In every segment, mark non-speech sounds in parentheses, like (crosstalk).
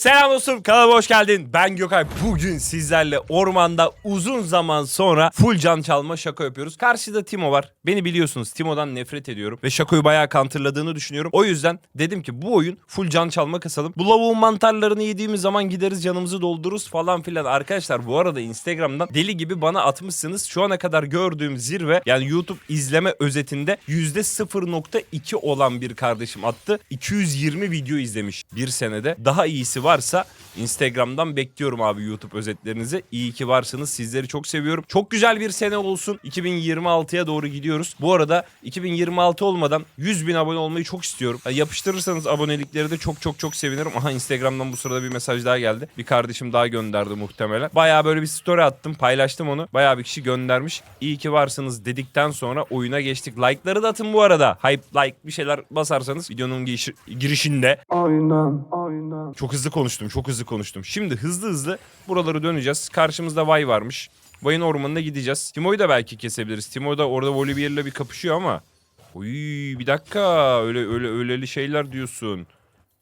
Selam dostum kanalıma hoş geldin. Ben Gökay. Bugün sizlerle ormanda uzun zaman sonra full can çalma şaka yapıyoruz. Karşıda Timo var. Beni biliyorsunuz Timo'dan nefret ediyorum. Ve şakoyu bayağı kantırladığını düşünüyorum. O yüzden dedim ki bu oyun full can çalma kasalım. Bu lavuğun mantarlarını yediğimiz zaman gideriz canımızı doldururuz falan filan. Arkadaşlar bu arada Instagram'dan deli gibi bana atmışsınız. Şu ana kadar gördüğüm zirve yani YouTube izleme özetinde %0.2 olan bir kardeşim attı. 220 video izlemiş bir senede. Daha iyisi varsa Instagram'dan bekliyorum abi YouTube özetlerinizi. İyi ki varsınız. Sizleri çok seviyorum. Çok güzel bir sene olsun. 2026'ya doğru gidiyoruz. Bu arada 2026 olmadan 100 bin abone olmayı çok istiyorum. Yani yapıştırırsanız abonelikleri de çok çok çok sevinirim. Aha Instagram'dan bu sırada bir mesaj daha geldi. Bir kardeşim daha gönderdi muhtemelen. Bayağı böyle bir story attım. Paylaştım onu. Bayağı bir kişi göndermiş. İyi ki varsınız dedikten sonra oyuna geçtik. Like'ları da atın bu arada. Hype like bir şeyler basarsanız videonun giriş- girişinde Aynen, aynen. çok hızlı konuştum, çok hızlı konuştum. Şimdi hızlı hızlı buraları döneceğiz. Karşımızda Vay varmış. Vay'ın ormanına gideceğiz. Timo'yu da belki kesebiliriz. Timo da orada Volibear'la bir kapışıyor ama. Uy bir dakika. Öyle öyle öyleli şeyler diyorsun.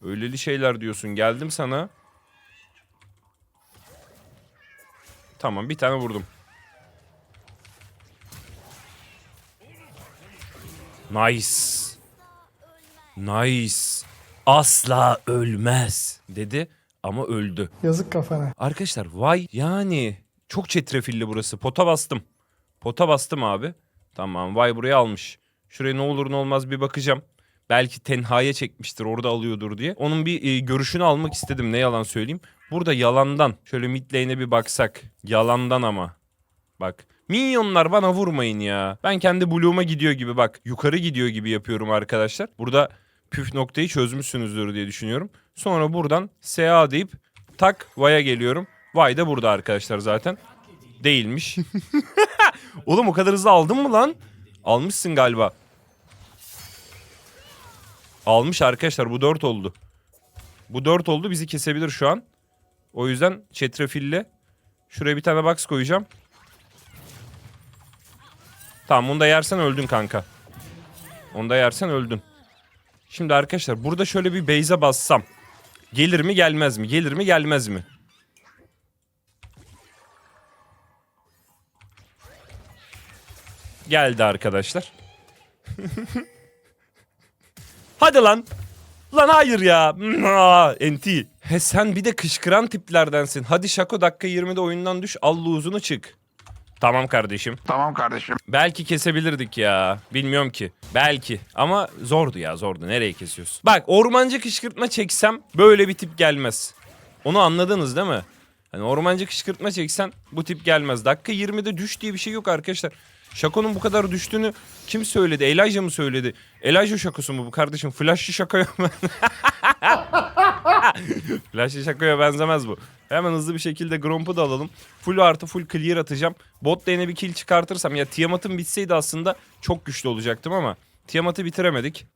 Öyleli şeyler diyorsun. Geldim sana. Tamam bir tane vurdum. Nice. Nice. Asla ölmez dedi ama öldü. Yazık kafana. Arkadaşlar vay yani çok çetrefilli burası. Pota bastım. Pota bastım abi. Tamam vay buraya almış. Şuraya ne olur ne olmaz bir bakacağım. Belki tenhaya çekmiştir orada alıyordur diye. Onun bir e, görüşünü almak istedim ne yalan söyleyeyim. Burada yalandan şöyle mid lane'e bir baksak. Yalandan ama. Bak minyonlar bana vurmayın ya. Ben kendi bloğuma gidiyor gibi bak yukarı gidiyor gibi yapıyorum arkadaşlar. Burada püf noktayı çözmüşsünüzdür diye düşünüyorum. Sonra buradan SA deyip tak Vay'a geliyorum. Vay da burada arkadaşlar zaten. Değilmiş. (laughs) Oğlum o kadar hızlı aldın mı lan? Almışsın galiba. Almış arkadaşlar bu 4 oldu. Bu 4 oldu bizi kesebilir şu an. O yüzden çetrefille şuraya bir tane box koyacağım. Tamam onu da yersen öldün kanka. Onu da yersen öldün. Şimdi arkadaşlar burada şöyle bir base'e bassam. Gelir mi gelmez mi? Gelir mi gelmez mi? Geldi arkadaşlar. (laughs) Hadi lan. Lan hayır ya. Enti. He sen bir de kışkıran tiplerdensin. Hadi Şako dakika 20'de oyundan düş. Al uzunu çık. Tamam kardeşim. Tamam kardeşim. Belki kesebilirdik ya. Bilmiyorum ki. Belki. Ama zordu ya zordu. Nereye kesiyorsun? Bak ormancı kışkırtma çeksem böyle bir tip gelmez. Onu anladınız değil mi? Hani ormancı kışkırtma çeksen bu tip gelmez. Dakika 20'de düş diye bir şey yok arkadaşlar. Şako'nun bu kadar düştüğünü kim söyledi? Elijah mı söyledi? Elijah şakosu mu bu kardeşim? Flash'lı şaka yok (laughs) mu? Flash'lı şakaya benzemez bu. Hemen hızlı bir şekilde Gromp'u da alalım. Full artı full clear atacağım. Bot lane'e bir kill çıkartırsam ya Tiamat'ın bitseydi aslında çok güçlü olacaktım ama Tiamat'ı bitiremedik.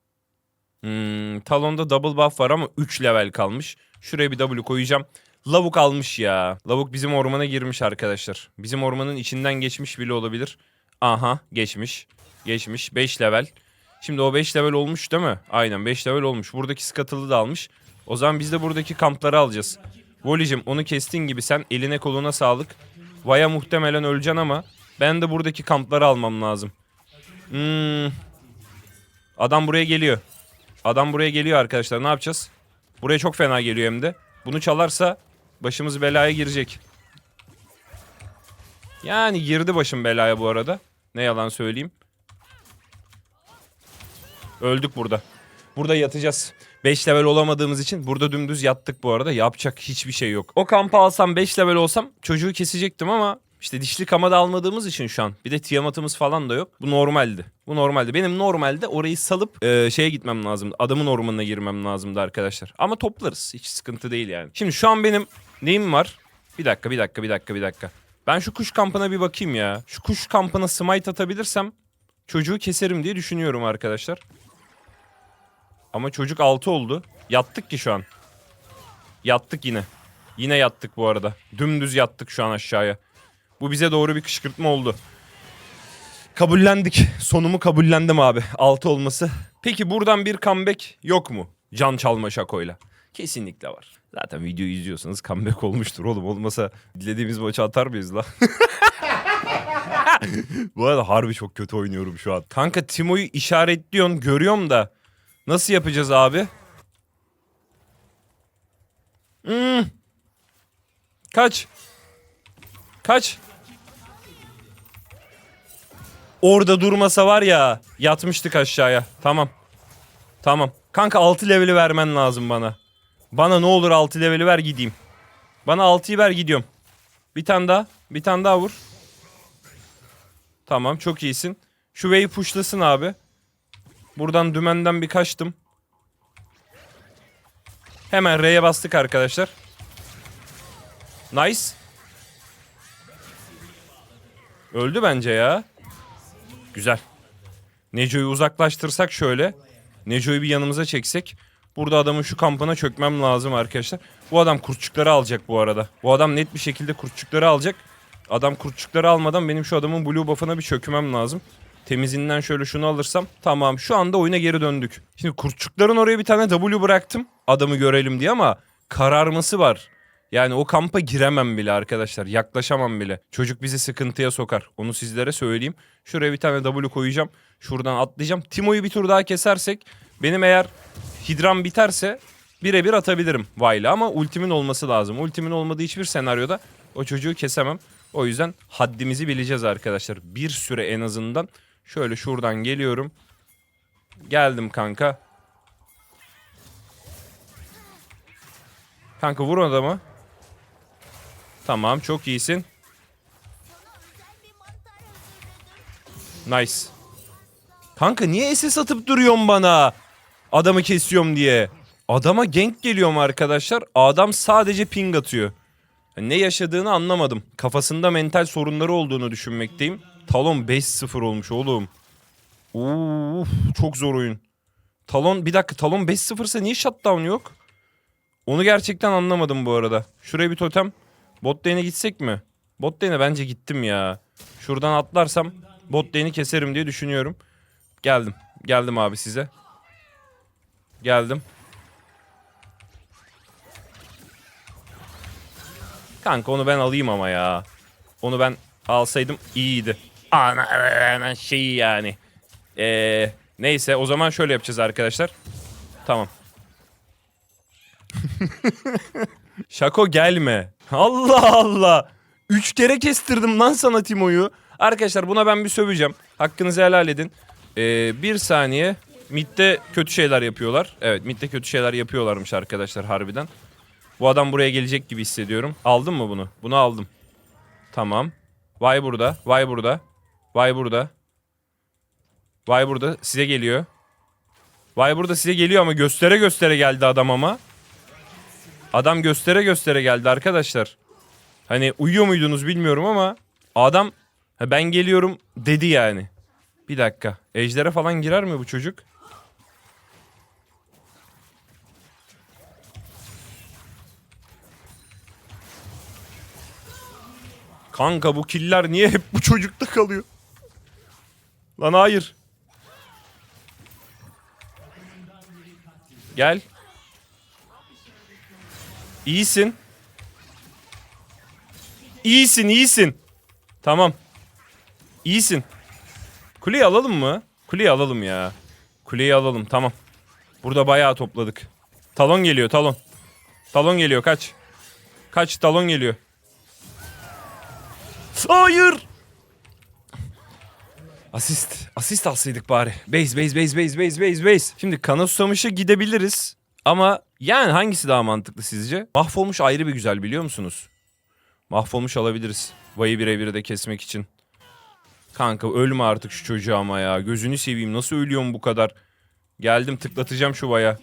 Hmm, Talon'da double buff var ama 3 level kalmış. Şuraya bir W koyacağım. Lavuk almış ya. Lavuk bizim ormana girmiş arkadaşlar. Bizim ormanın içinden geçmiş bile olabilir. Aha geçmiş. Geçmiş 5 level. Şimdi o 5 level olmuş değil mi? Aynen 5 level olmuş. Buradaki skatılı da almış. O zaman biz de buradaki kampları alacağız. Volicim onu kestiğin gibi sen eline koluna sağlık. Vaya muhtemelen öleceksin ama ben de buradaki kampları almam lazım. Hmm. Adam buraya geliyor. Adam buraya geliyor arkadaşlar. Ne yapacağız? Buraya çok fena geliyor hem de. Bunu çalarsa başımız belaya girecek. Yani girdi başım belaya bu arada. Ne yalan söyleyeyim. Öldük burada. Burada yatacağız. 5 level olamadığımız için burada dümdüz yattık bu arada. Yapacak hiçbir şey yok. O kampı alsam 5 level olsam çocuğu kesecektim ama işte dişli kama da almadığımız için şu an. Bir de tiyamatımız falan da yok. Bu normaldi. Bu normaldi. Benim normalde orayı salıp e, şeye gitmem lazımdı. Adamın ormanına girmem lazımdı arkadaşlar. Ama toplarız. Hiç sıkıntı değil yani. Şimdi şu an benim neyim var? Bir dakika, bir dakika, bir dakika, bir dakika. Ben şu kuş kampına bir bakayım ya. Şu kuş kampına smite atabilirsem çocuğu keserim diye düşünüyorum arkadaşlar. Ama çocuk 6 oldu. Yattık ki şu an. Yattık yine. Yine yattık bu arada. Dümdüz yattık şu an aşağıya. Bu bize doğru bir kışkırtma oldu. Kabullendik. Sonumu kabullendim abi. 6 olması. Peki buradan bir comeback yok mu? Can çalma şakoyla. Kesinlikle var. Zaten videoyu izliyorsanız comeback olmuştur oğlum. Olmasa dilediğimiz maçı atar mıyız lan? (laughs) Bu arada harbi çok kötü oynuyorum şu an. Kanka Timo'yu işaretliyorsun görüyorum da. Nasıl yapacağız abi? Hmm. Kaç. Kaç. Orada durmasa var ya yatmıştık aşağıya. Tamam. Tamam. Kanka 6 leveli vermen lazım bana. Bana ne olur 6 leveli ver gideyim. Bana 6'yı ver gidiyorum. Bir tane daha. Bir tane daha vur. Tamam çok iyisin. Şu V'yi pushlasın abi. Buradan dümenden bir kaçtım. Hemen R'ye bastık arkadaşlar. Nice. Öldü bence ya. Güzel. Neco'yu uzaklaştırsak şöyle. Neco'yu bir yanımıza çeksek. Burada adamın şu kampına çökmem lazım arkadaşlar. Bu adam kurtçukları alacak bu arada. Bu adam net bir şekilde kurtçukları alacak. Adam kurtçukları almadan benim şu adamın blue buff'ına bir çökmem lazım. Temizinden şöyle şunu alırsam tamam şu anda oyuna geri döndük. Şimdi kurtçukların oraya bir tane W bıraktım adamı görelim diye ama kararması var. Yani o kampa giremem bile arkadaşlar. Yaklaşamam bile. Çocuk bizi sıkıntıya sokar. Onu sizlere söyleyeyim. Şuraya bir tane W koyacağım. Şuradan atlayacağım. Timo'yu bir tur daha kesersek benim eğer hidram biterse birebir atabilirim Vayla ama ultimin olması lazım. Ultimin olmadığı hiçbir senaryoda o çocuğu kesemem. O yüzden haddimizi bileceğiz arkadaşlar. Bir süre en azından. Şöyle şuradan geliyorum. Geldim kanka. Kanka vur adamı. Tamam çok iyisin. Nice. Kanka niye SS atıp duruyorsun bana? Adamı kesiyorum diye. Adama gank geliyorum arkadaşlar. Adam sadece ping atıyor. Ne yaşadığını anlamadım. Kafasında mental sorunları olduğunu düşünmekteyim. Talon 5-0 olmuş oğlum. Uf, çok zor oyun. Talon bir dakika Talon 5-0 ise niye shutdown yok? Onu gerçekten anlamadım bu arada. Şuraya bir totem. Bot lane'e gitsek mi? Bot lane'e bence gittim ya. Şuradan atlarsam bot lane'i keserim diye düşünüyorum. Geldim. Geldim abi size. Geldim. Kanka onu ben alayım ama ya. Onu ben alsaydım iyiydi. Ana, ana şey yani. Ee, neyse o zaman şöyle yapacağız arkadaşlar. Tamam. (laughs) Şako gelme. Allah Allah. Üç kere kestirdim lan sana Timo'yu. Arkadaşlar buna ben bir söveceğim. Hakkınızı helal edin. Ee, bir saniye. Mid'de kötü şeyler yapıyorlar. Evet mid'de kötü şeyler yapıyorlarmış arkadaşlar harbiden. Bu adam buraya gelecek gibi hissediyorum. Aldın mı bunu? Bunu aldım. Tamam. Vay burada. Vay burada. Vay burada. Vay burada. Size geliyor. Vay burada size geliyor ama göstere göstere geldi adam ama. Adam göstere göstere geldi arkadaşlar. Hani uyuyor muydunuz bilmiyorum ama adam "Ha, ben geliyorum dedi yani. Bir dakika. Ejder'e falan girer mi bu çocuk? Kanka bu killer niye hep bu çocukta kalıyor? Lan hayır. Gel. İyisin. İyisin, iyisin. Tamam. İyisin. Kuleyi alalım mı? Kuleyi alalım ya. Kuleyi alalım, tamam. Burada bayağı topladık. Talon geliyor, talon. Talon geliyor, kaç. Kaç, talon geliyor. Hayır. Asist. Asist alsaydık bari. Base, base, base, base, base, base, base. Şimdi kana susamışa gidebiliriz. Ama yani hangisi daha mantıklı sizce? Mahvolmuş ayrı bir güzel biliyor musunuz? Mahvolmuş alabiliriz. Vayı birebir de kesmek için. Kanka ölme artık şu çocuğu ama ya. Gözünü seveyim. Nasıl ölüyorum bu kadar? Geldim tıklatacağım şu vaya.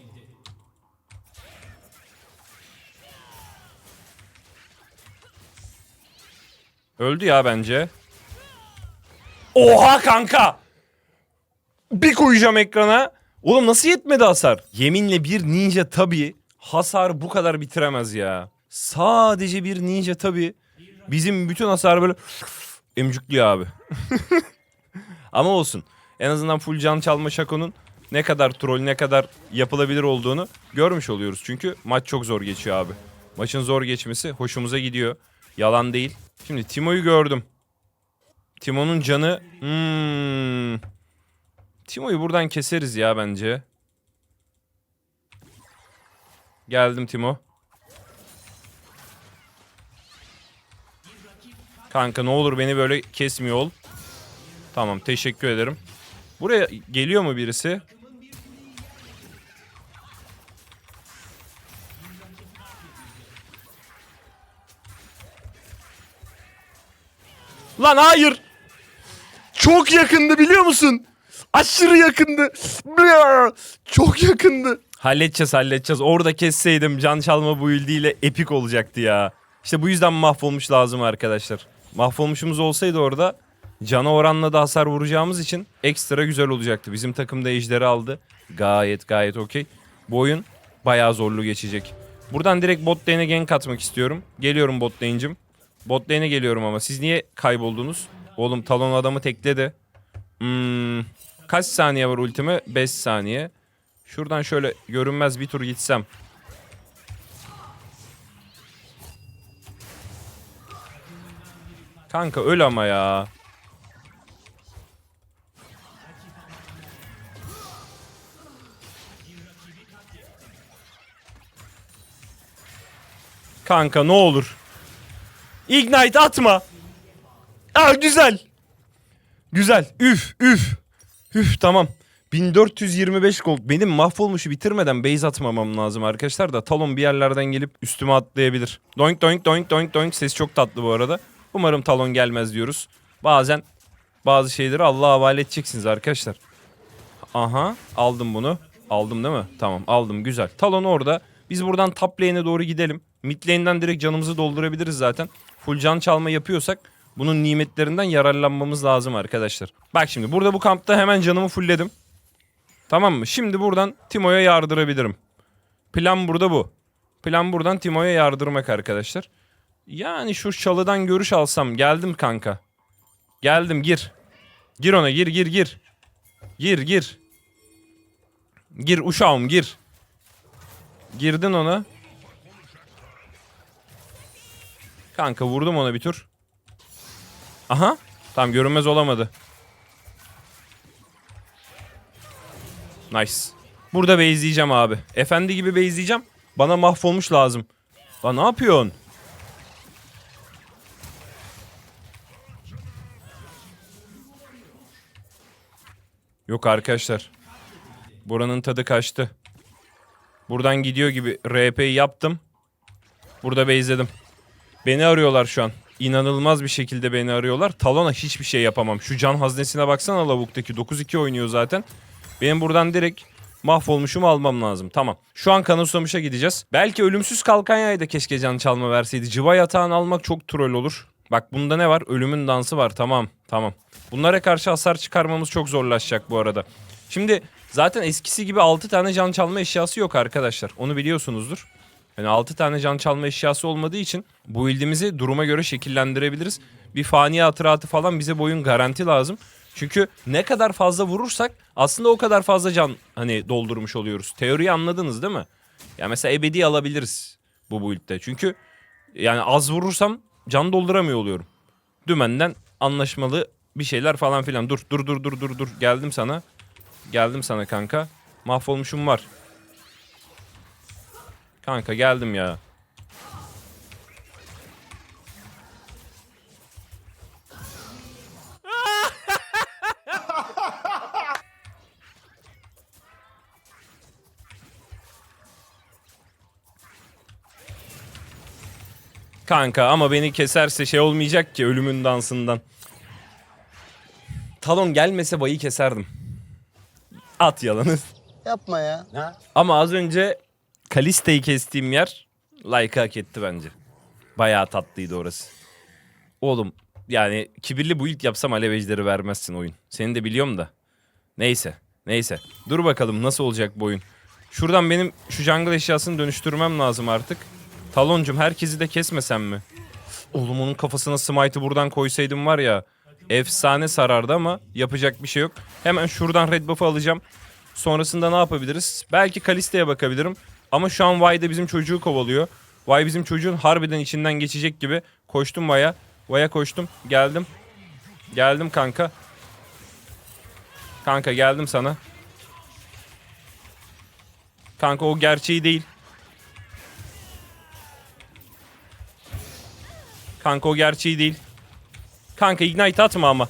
Öldü ya bence. Oha kanka! Bir koyacağım ekrana. Oğlum nasıl yetmedi hasar? Yeminle bir ninja tabi hasar bu kadar bitiremez ya. Sadece bir ninja tabi bizim bütün hasar böyle (laughs) emcükliyor abi. (laughs) Ama olsun. En azından full can çalma şakonun ne kadar troll ne kadar yapılabilir olduğunu görmüş oluyoruz. Çünkü maç çok zor geçiyor abi. Maçın zor geçmesi hoşumuza gidiyor. Yalan değil. Şimdi Timo'yu gördüm. Timo'nun canı... Hmm. Timo'yu buradan keseriz ya bence. Geldim Timo. Kanka ne olur beni böyle kesmiyor ol. Tamam teşekkür ederim. Buraya geliyor mu birisi? Lan hayır. Çok yakındı biliyor musun? Aşırı yakındı. Çok yakındı. Halledeceğiz halledeceğiz. Orada kesseydim can çalma build ile epik olacaktı ya. İşte bu yüzden mahvolmuş lazım arkadaşlar. Mahvolmuşumuz olsaydı orada cana oranla da hasar vuracağımız için ekstra güzel olacaktı. Bizim takım da ejderi aldı. Gayet gayet okey. Bu oyun bayağı zorlu geçecek. Buradan direkt bot lane'e gank atmak istiyorum. Geliyorum bot lane'cim. Bot lane'e geliyorum ama siz niye kayboldunuz? Oğlum talon adamı tekledi. Hmm, kaç saniye var ultime? 5 saniye. Şuradan şöyle görünmez bir tur gitsem. Kanka öl ama ya. Kanka ne olur. Ignite atma. Aa güzel. Güzel. Üf üf. Üf tamam. 1425 gold. Benim mahvolmuşu bitirmeden base atmamam lazım arkadaşlar da Talon bir yerlerden gelip üstüme atlayabilir. Doink doink doink doink doink. Ses çok tatlı bu arada. Umarım Talon gelmez diyoruz. Bazen bazı şeyleri Allah'a havale edeceksiniz arkadaşlar. Aha aldım bunu. Aldım değil mi? Tamam aldım güzel. Talon orada. Biz buradan top lane'e doğru gidelim. Mid lane'den direkt canımızı doldurabiliriz zaten. Full can çalma yapıyorsak bunun nimetlerinden yararlanmamız lazım arkadaşlar. Bak şimdi burada bu kampta hemen canımı fullledim. Tamam mı? Şimdi buradan Timo'ya yardırabilirim. Plan burada bu. Plan buradan Timo'ya yardırmak arkadaşlar. Yani şu çalıdan görüş alsam. Geldim kanka. Geldim gir. Gir ona gir gir gir. Gir gir. Gir uşağım gir. Girdin ona. Kanka vurdum ona bir tur. Aha. Tamam görünmez olamadı. Nice. Burada base'leyeceğim abi. Efendi gibi base'leyeceğim. Bana mahvolmuş lazım. Lan ne yapıyorsun? Yok arkadaşlar. Buranın tadı kaçtı. Buradan gidiyor gibi RP'yi yaptım. Burada base'ledim. Beni arıyorlar şu an. İnanılmaz bir şekilde beni arıyorlar. Talon'a hiçbir şey yapamam. Şu can haznesine baksana lavuktaki. 9-2 oynuyor zaten. Benim buradan direkt mahvolmuşumu almam lazım. Tamam. Şu an Kanosamış'a gideceğiz. Belki ölümsüz kalkan yayda keşke can çalma verseydi. Cıva yatağını almak çok troll olur. Bak bunda ne var? Ölümün dansı var. Tamam. Tamam. Bunlara karşı hasar çıkarmamız çok zorlaşacak bu arada. Şimdi zaten eskisi gibi 6 tane can çalma eşyası yok arkadaşlar. Onu biliyorsunuzdur. Yani 6 tane can çalma eşyası olmadığı için bu build'imizi duruma göre şekillendirebiliriz. Bir fani hatıratı falan bize boyun garanti lazım. Çünkü ne kadar fazla vurursak aslında o kadar fazla can hani doldurmuş oluyoruz. Teoriyi anladınız değil mi? Ya mesela ebedi alabiliriz bu build'de. Çünkü yani az vurursam can dolduramıyor oluyorum. Dümenden anlaşmalı bir şeyler falan filan. Dur dur dur dur dur dur. Geldim sana. Geldim sana kanka. Mahvolmuşum var. Kanka geldim ya. Kanka ama beni keserse şey olmayacak ki ölümün dansından. Talon gelmese bayı keserdim. At yalanı. Yapma ya. Ama az önce Kalista'yı kestiğim yer like hak etti bence. Bayağı tatlıydı orası. Oğlum yani kibirli bu ilk yapsam alev ejderi vermezsin oyun. Seni de biliyorum da. Neyse. Neyse. Dur bakalım nasıl olacak bu oyun. Şuradan benim şu jungle eşyasını dönüştürmem lazım artık. Taloncum herkesi de kesmesem mi? Oğlum onun kafasına smite'ı buradan koysaydım var ya. Efsane sarardı ama yapacak bir şey yok. Hemen şuradan red buff'ı alacağım. Sonrasında ne yapabiliriz? Belki Kalista'ya bakabilirim. Ama şu an Vay da bizim çocuğu kovalıyor. Vay bizim çocuğun harbiden içinden geçecek gibi. Koştum Vay'a. Vay'a koştum. Geldim. Geldim kanka. Kanka geldim sana. Kanka o gerçeği değil. Kanka o gerçeği değil. Kanka ignite atma ama.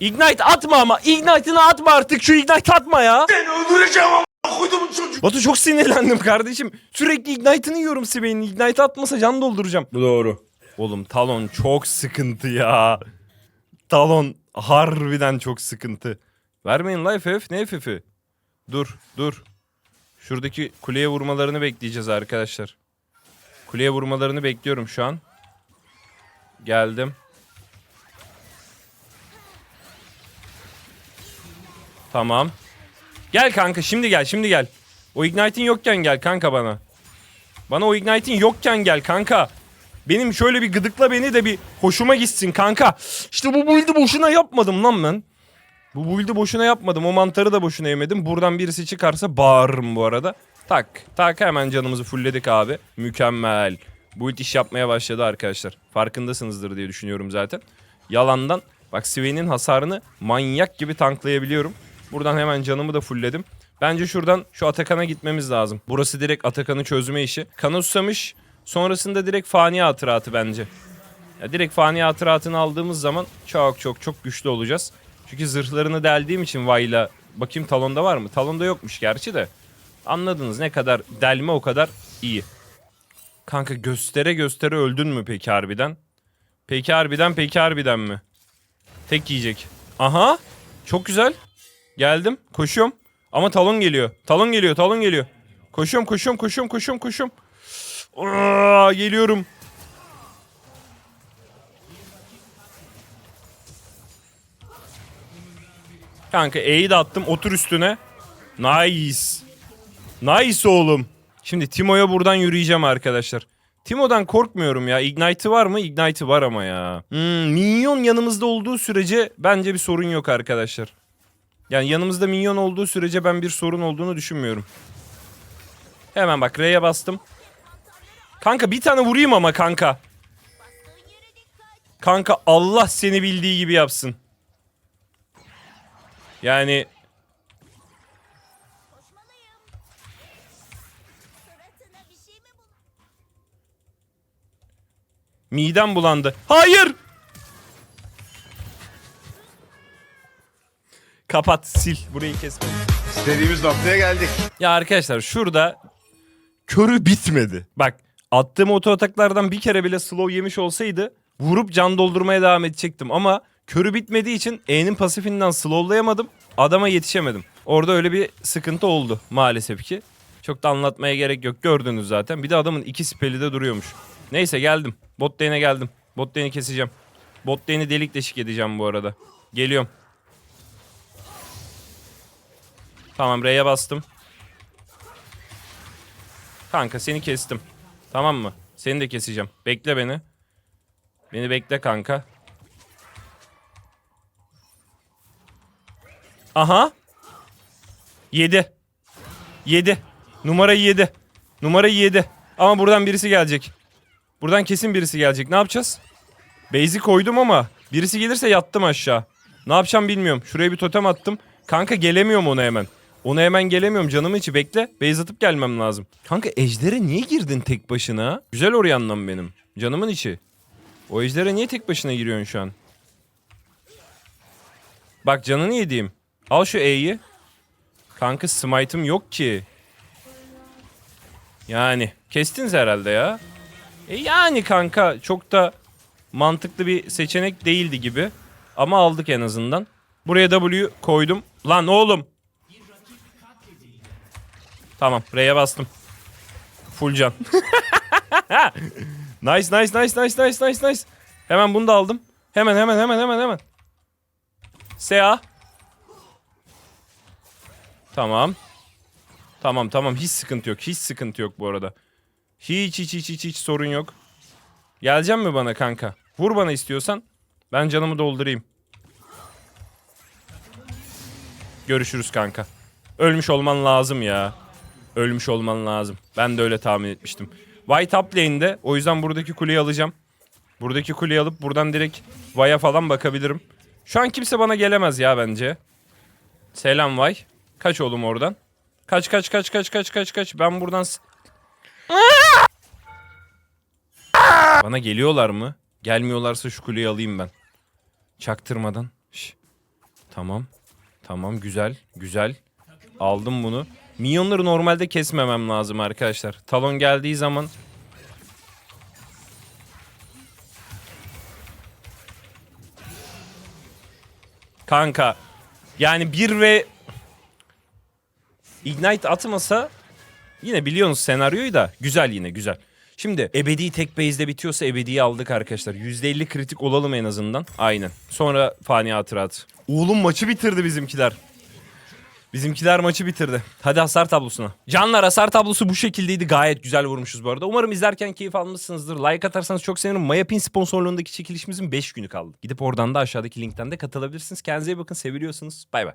Ignite atma ama. Ignite'ını atma artık. Şu ignite atma ya. Seni öldüreceğim ama. Batu çok sinirlendim kardeşim. Sürekli ignite'ını yiyorum Sibey'in. Ignite atmasa can dolduracağım. Bu doğru. Oğlum Talon çok sıkıntı ya. Talon harbiden çok sıkıntı. Vermeyin la FF. Ne FF'i? Dur dur. Şuradaki kuleye vurmalarını bekleyeceğiz arkadaşlar. Kuleye vurmalarını bekliyorum şu an. Geldim. Tamam. Gel kanka şimdi gel şimdi gel. O Ignite'in yokken gel kanka bana. Bana o Ignite'in yokken gel kanka. Benim şöyle bir gıdıkla beni de bir hoşuma gitsin kanka. İşte bu build'i boşuna yapmadım lan ben. Bu build'i boşuna yapmadım. O mantarı da boşuna yemedim. Buradan birisi çıkarsa bağırırım bu arada. Tak tak hemen canımızı fullledik abi. Mükemmel. Build iş yapmaya başladı arkadaşlar. Farkındasınızdır diye düşünüyorum zaten. Yalandan bak Swain'in hasarını manyak gibi tanklayabiliyorum. Buradan hemen canımı da fullledim. Bence şuradan şu Atakan'a gitmemiz lazım. Burası direkt Atakan'ı çözme işi. Kana susamış. Sonrasında direkt fani hatıratı bence. Ya direkt fani hatıratını aldığımız zaman çok çok çok güçlü olacağız. Çünkü zırhlarını deldiğim için Vayla bakayım talonda var mı? Talonda yokmuş gerçi de. Anladınız ne kadar delme o kadar iyi. Kanka göstere göstere öldün mü peki harbiden? Peki harbiden peki harbiden mi? Tek yiyecek. Aha çok güzel. Geldim koşuyorum. Ama talon geliyor. Talon geliyor talon geliyor. Koşuyorum koşuyorum koşuyorum koşuyorum koşuyorum. Aa, geliyorum. Kanka E'yi de attım. Otur üstüne. Nice. Nice oğlum. Şimdi Timo'ya buradan yürüyeceğim arkadaşlar. Timo'dan korkmuyorum ya. Ignite'ı var mı? Ignite'ı var ama ya. Hmm, minyon yanımızda olduğu sürece bence bir sorun yok arkadaşlar. Yani yanımızda minyon olduğu sürece ben bir sorun olduğunu düşünmüyorum. Hemen bak R'ye bastım. Kanka bir tane vurayım ama kanka. Kanka Allah seni bildiği gibi yapsın. Yani midem bulandı. Hayır! Kapat, sil. Burayı kesme. İstediğimiz noktaya geldik. Ya arkadaşlar şurada körü bitmedi. Bak attığım oto ataklardan bir kere bile slow yemiş olsaydı vurup can doldurmaya devam edecektim ama körü bitmediği için E'nin pasifinden slowlayamadım. Adama yetişemedim. Orada öyle bir sıkıntı oldu maalesef ki. Çok da anlatmaya gerek yok gördünüz zaten. Bir de adamın iki speli de duruyormuş. Neyse geldim. Bot lane'e geldim. Bot lane'i keseceğim. Bot lane'i delik deşik edeceğim bu arada. Geliyorum. Tamam R'ye bastım. Kanka seni kestim. Tamam mı? Seni de keseceğim. Bekle beni. Beni bekle kanka. Aha. 7. 7. Numarayı 7. Numarayı 7. Ama buradan birisi gelecek. Buradan kesin birisi gelecek. Ne yapacağız? Base'i koydum ama birisi gelirse yattım aşağı. Ne yapacağım bilmiyorum. Şuraya bir totem attım. Kanka gelemiyorum ona hemen. Ona hemen gelemiyorum canımın içi bekle. Base gelmem lazım. Kanka ejdere niye girdin tek başına? Güzel oryanlam benim. Canımın içi. O ejdere niye tek başına giriyorsun şu an? Bak canını yediğim. Al şu E'yi. Kanka smite'ım yok ki. Yani kestiniz herhalde ya. E yani kanka çok da mantıklı bir seçenek değildi gibi. Ama aldık en azından. Buraya W koydum. Lan oğlum. Tamam R'ye bastım. Full can. (laughs) nice nice nice nice nice nice nice. Hemen bunu da aldım. Hemen hemen hemen hemen hemen. SA. Tamam. Tamam tamam hiç sıkıntı yok. Hiç sıkıntı yok bu arada. Hiç hiç hiç hiç hiç sorun yok. Geleceğim mi bana kanka? Vur bana istiyorsan. Ben canımı doldurayım. Görüşürüz kanka. Ölmüş olman lazım ya. Ölmüş olman lazım. Ben de öyle tahmin etmiştim. White up lane'de. O yüzden buradaki kuleyi alacağım. Buradaki kuleyi alıp buradan direkt Vay'a falan bakabilirim. Şu an kimse bana gelemez ya bence. Selam Vay. Kaç oğlum oradan. Kaç kaç kaç kaç kaç kaç kaç. Ben buradan... Bana geliyorlar mı? Gelmiyorlarsa şu kuleyi alayım ben. Çaktırmadan. Şş. Tamam. Tamam güzel. Güzel. Aldım bunu. Minyonları normalde kesmemem lazım arkadaşlar. Talon geldiği zaman Kanka. Yani bir ve Ignite atmasa yine biliyorsunuz senaryoyu da güzel yine güzel. Şimdi ebedi tek base'de bitiyorsa ebediyi aldık arkadaşlar. %50 kritik olalım en azından. Aynen. Sonra fani hatırat. Oğlum maçı bitirdi bizimkiler. Bizimkiler maçı bitirdi. Hadi hasar tablosuna. Canlar hasar tablosu bu şekildeydi. Gayet güzel vurmuşuz bu arada. Umarım izlerken keyif almışsınızdır. Like atarsanız çok sevinirim. Mayapin sponsorluğundaki çekilişimizin 5 günü kaldı. Gidip oradan da aşağıdaki linkten de katılabilirsiniz. Kendinize iyi bakın. Seviliyorsunuz. Bay bay.